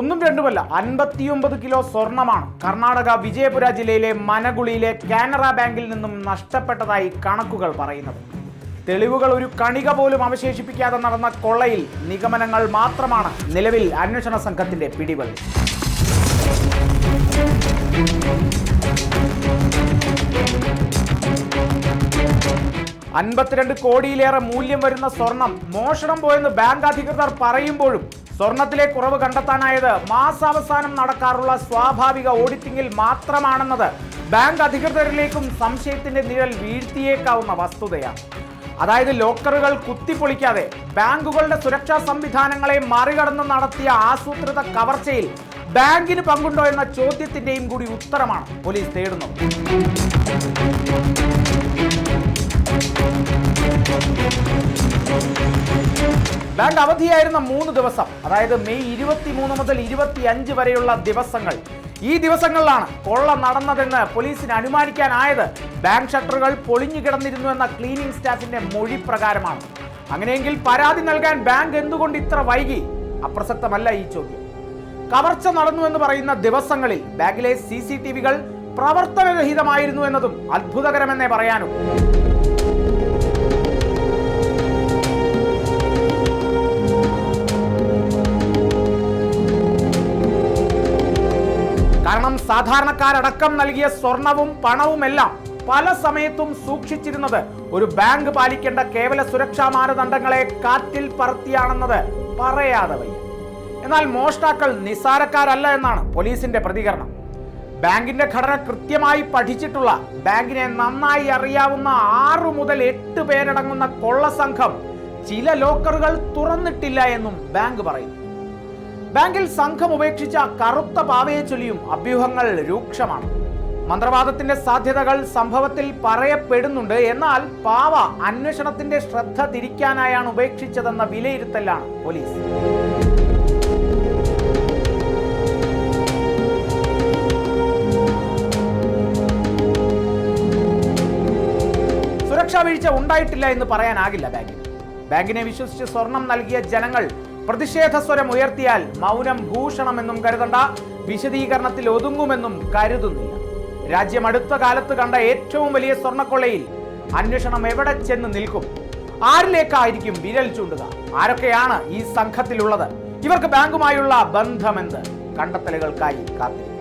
ഒന്നും രണ്ടുമല്ല അൻപത്തിയൊമ്പത് കിലോ സ്വർണമാണ്. കർണാടക വിജയപുര ജില്ലയിലെ മനഗുളിയിലെ കാനറ ബാങ്കിൽ നിന്നും നഷ്ടപ്പെട്ടതായി കണക്കുകൾ പറയുന്നത്. തെളിവുകൾ ഒരു കണിക പോലും അവശേഷിപ്പിക്കാതെ നടന്ന കൊള്ളയിൽ നിഗമനങ്ങൾ മാത്രമാണ് നിലവിൽ അന്വേഷണ സംഘത്തിന്റെ പിടിവള്ളി അൻപത്തിരണ്ട് കോടിയിലേറെ മൂല്യം വരുന്ന സ്വർണം മോഷണം പോയെന്ന് ബാങ്ക് അധികൃതർ പറയുമ്പോഴും സ്വർണത്തിലെ കുറവ് കണ്ടെത്താനായത് മാസാവസാനം നടക്കാറുള്ള സ്വാഭാവിക ഓഡിറ്റിംഗിൽ മാത്രമാണെന്നത് ബാങ്ക് അധികൃതരിലേക്കും സംശയത്തിന്റെ നിഴൽ വീഴ്ത്തിയേക്കാവുന്ന വസ്തുതയാണ്. അതായത് ലോക്കറുകൾ കുത്തിപ്പൊളിക്കാതെ ബാങ്കുകളുടെ സുരക്ഷാ സംവിധാനങ്ങളെ മറികടന്ന് നടത്തിയ ആസൂത്രിത കവർച്ചയിൽ ബാങ്കിന് പങ്കുണ്ടോ എന്ന ചോദ്യത്തിന്റെയും കൂടി ഉത്തരമാണ് പോലീസ് തേടുന്നത്. ബാങ്ക് അവധിയായിരുന്ന മൂന്ന് ദിവസം അതായത് മെയ് ഇരുപത്തി മൂന്ന് മുതൽ ഇരുപത്തി അഞ്ച് വരെയുള്ള ദിവസങ്ങൾ. ഈ ദിവസങ്ങളിലാണ് കൊള്ള നടന്നതെന്ന് പോലീസിന് അനുമാനിക്കാനായത്. ബാങ്ക് ഷട്ടറുകൾ പൊളിഞ്ഞു കിടന്നിരുന്നു എന്ന ക്ലീനിംഗ് സ്റ്റാഫിന്റെ മൊഴി പ്രകാരമാണ്. അങ്ങനെയെങ്കിൽ പരാതി നൽകാൻ ബാങ്ക് എന്തുകൊണ്ട് ഇത്ര വൈകി? അപ്രസക്തമല്ല ഈ ചോദ്യം. കവർച്ച നടന്നു എന്ന് പറയുന്ന ദിവസങ്ങളിൽ ബാങ്കിലെ സി സി ടി വികൾ പ്രവർത്തനരഹിതമായിരുന്നു എന്നതും അത്ഭുതകരമെന്നേ പറയാനും. കാരണം സാധാരണക്കാരടക്കം നൽകിയ സ്വർണവും പണവുമെല്ലാം പല സമയത്തും സൂക്ഷിച്ചിരുന്നത് ഒരു ബാങ്ക് പാലിക്കേണ്ട കേവല സുരക്ഷാ മാനദണ്ഡങ്ങളെ കാറ്റിൽ പറത്തിയാണെന്നത് പറയാതെ വയ്യ. എന്നാൽ മോഷ്ടാക്കൾ നിസ്സാരക്കാരല്ല എന്നാണ് പോലീസിന്റെ പ്രതികരണം. ബാങ്കിന്റെ ഘടന കൃത്യമായി പഠിച്ചിട്ടുള്ള ബാങ്കിനെ നന്നായി അറിയാവുന്ന ആറു മുതൽ എട്ട് പേരടങ്ങുന്ന കൊള്ള സംഘം ചില ലോക്കറുകൾ തുറന്നിട്ടില്ല എന്നും ബാങ്ക് പറയുന്നു. ബാങ്കിൽ സംഘം ഉപേക്ഷിച്ച കറുത്ത പാവയെ ചൊല്ലിയും അഭ്യൂഹങ്ങൾ രൂക്ഷമാണ്. മന്ത്രവാദത്തിന്റെ സാധ്യതകൾ സംഭവത്തിൽ പറയപ്പെടുന്നുണ്ട്. എന്നാൽ പാവ അന്വേഷണത്തിന്റെ ശ്രദ്ധ തിരിക്കാനായാണ് ഉപേക്ഷിച്ചതെന്ന വിലയിരുത്തലാണ് പോലീസ്. സുരക്ഷാ വീഴ്ച ഉണ്ടായിട്ടില്ല എന്ന് പറയാനാകില്ല ബാങ്കിന് ബാങ്കിനെ വിശ്വസിച്ച് സ്വർണം നൽകിയ ജനങ്ങൾ പ്രതിഷേധ സ്വരം ഉയർത്തിയാൽ മൗനം ഭൂഷണമെന്നും കരുതണ്ട വിശദീകരണത്തിൽ ഒതുങ്ങുമെന്നും കരുതുന്നില്ല രാജ്യം അടുത്ത കാലത്ത് കണ്ട ഏറ്റവും വലിയ സ്വർണക്കൊള്ളയിൽ അന്വേഷണം എവിടെ ചെന്ന് നിൽക്കും? ആരിലേക്കായിരിക്കും വിരൽ ചൂണ്ടുക? ആരൊക്കെയാണ് ഈ സംഘത്തിലുള്ളത്? ഇവർക്ക് ബാങ്കുമായുള്ള ബന്ധമെന്ത്? കണ്ടെത്തലുകൾക്കായി കാത്തിരിക്കും.